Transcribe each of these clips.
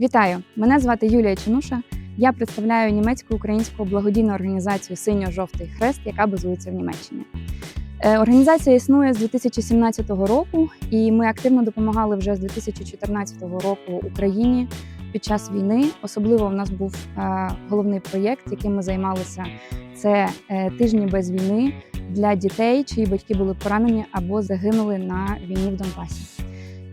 Вітаю! Мене звати Юлія Чинуша. Я представляю німецьку українську благодійну організацію Синьо-жовтий хрест, яка базується в Німеччині. Е, Організація існує з 2017 року, і ми активно допомагали вже з 2014 року Україні під час війни. Особливо в нас був е, головний проєкт, яким ми займалися. Це е, тижні без війни для дітей, чиї батьки були поранені або загинули на війні в Донбасі.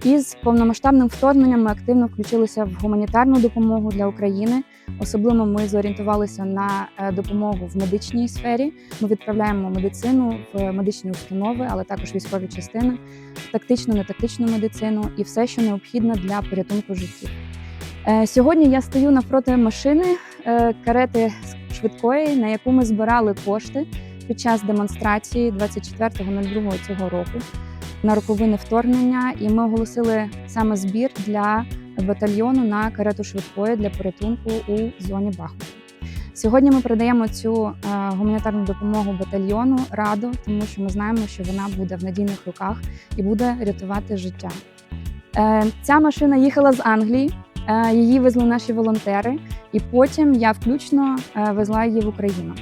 Із повномасштабним вторгненням ми активно включилися в гуманітарну допомогу для України. Особливо ми зорієнтувалися на е, допомогу в медичній сфері. Ми відправляємо медицину в медичні установи, але також військові частини, тактичну, нетактичну медицину і все, що необхідно для порятунку життів. Е, Сьогодні я стою навпроти машини е, карети швидкої, на яку ми збирали кошти під час демонстрації 24.02 цього року на роковини вторгнення, і ми оголосили саме збір для батальйону на карету швидкої для порятунку у зоні Бахмута. Сьогодні ми передаємо цю е, гуманітарну допомогу батальйону радо, тому що ми знаємо, що вона буде в надійних руках і буде рятувати життя. Е, ця машина їхала з Англії. е, Її везли наші волонтери, і потім я включно везла її в Україну.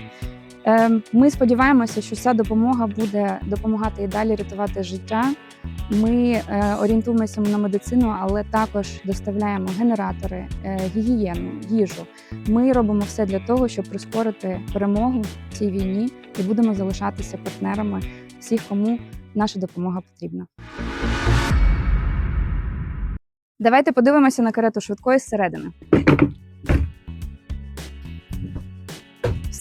Е, Ми сподіваємося, що ця допомога буде допомагати і далі рятувати життя. Ми е, орієнтуємося на медицину, але також доставляємо генератори, е, гігієну, їжу. Ми робимо все для того, щоб прискорити перемогу в цій війні, і будемо залишатися партнерами всіх, кому наша допомога потрібна. Давайте подивимося на карету швидкої зсередини.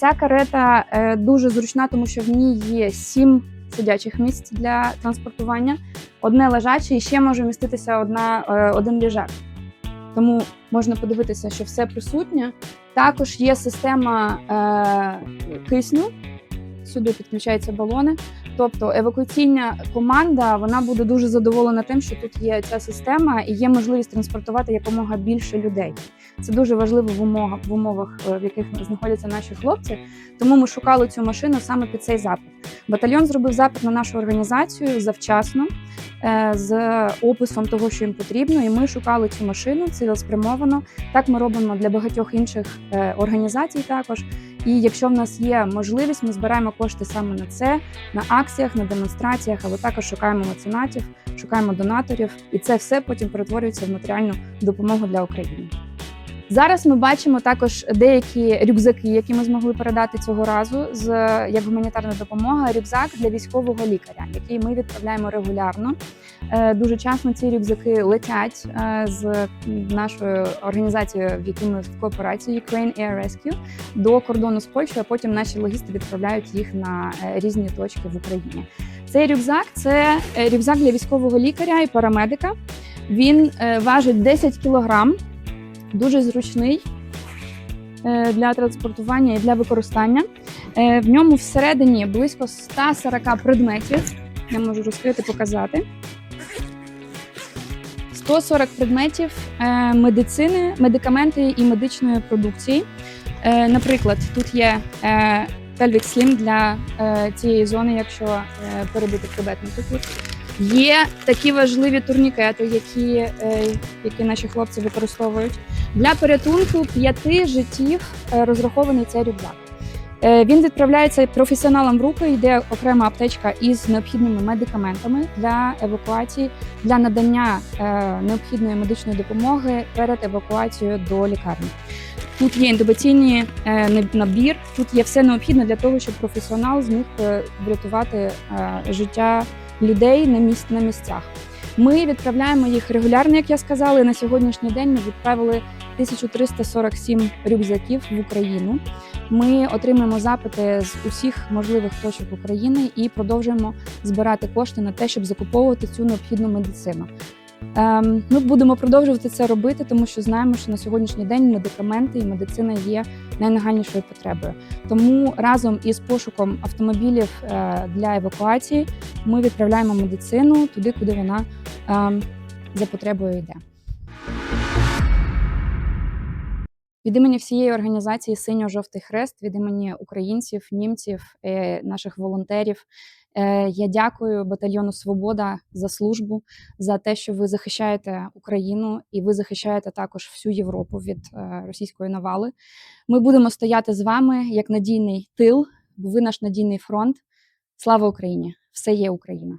Вся карета е, дуже зручна, тому що в ній є сім сидячих місць для транспортування, одне лежаче і ще може вміститися одна, е, один ліжак. Тому можна подивитися, що все присутнє. Також є система е, кисню, сюди підключаються балони. Тобто евакуаційна команда вона буде дуже задоволена тим, що тут є ця система і є можливість транспортувати якомога більше людей. Це дуже важливо в умовах, в умовах, е, в яких знаходяться наші хлопці. Тому ми шукали цю машину саме під цей запит. Батальйон зробив запит на нашу організацію завчасно е, з описом того, що їм потрібно, і ми шукали цю машину цілеспрямовано. Так ми робимо для багатьох інших е, організацій також. І якщо в нас є можливість, ми збираємо кошти саме на це, на акціях, на демонстраціях, але також шукаємо меценатів, шукаємо донаторів, і це все потім перетворюється в матеріальну допомогу для України. Зараз ми бачимо також деякі рюкзаки, які ми змогли передати цього разу з як гуманітарна допомога. Рюкзак для військового лікаря, який ми відправляємо регулярно. Е, Дуже часто ці рюкзаки летять е, з нашою організацією, в якій ми в кооперації Ukraine Air Rescue, до кордону з Польщею, а потім наші логісти відправляють їх на е, різні точки в Україні. Цей рюкзак це рюкзак для військового лікаря і парамедика. Він важить 10 кілограм, дуже зручний е, для транспортування і для використання. Е, В ньому всередині близько 140 предметів. Я можу розкрити, показати. 140 предметів е, медицини, медикаменти і медичної продукції. Наприклад, тут є Pelvic Slim для цієї зони, якщо перебити хребет, наприклад. Є такі важливі турнікети, які, е, які наші хлопці використовують. Для порятунку п'яти життів е, розрахований цей рюкзак. Е, Він відправляється професіоналам в руки, йде окрема аптечка із необхідними медикаментами для евакуації, для надання необхідної медичної допомоги перед евакуацією до лікарні. Тут є інтубаційний набір, тут є все необхідне для того, щоб професіонал зміг врятувати життя людей на місць на місцях. Ми відправляємо їх регулярно, як я сказала. і На сьогоднішній день ми відправили 1347 рюкзаків в Україну. Ми отримуємо запити з усіх можливих точок України і продовжуємо збирати кошти на те, щоб закуповувати цю необхідну медицину. Ем, Ми будемо продовжувати це робити, тому що знаємо, що на сьогоднішній день медикаменти і медицина є найнагальнішою потребою. Тому разом із пошуком автомобілів е, для евакуації ми відправляємо медицину туди, куди вона ем, за потребою йде. Від імені всієї організації Синьо-жовтий хрест, від імені українців, німців, е, наших волонтерів Я дякую батальйону Свобода за службу, за те, що ви захищаєте Україну і ви захищаєте також всю Європу від е, російської навали. Ми будемо стояти з вами як надійний тил, бо ви наш надійний фронт. Слава Україні! Все є Україна!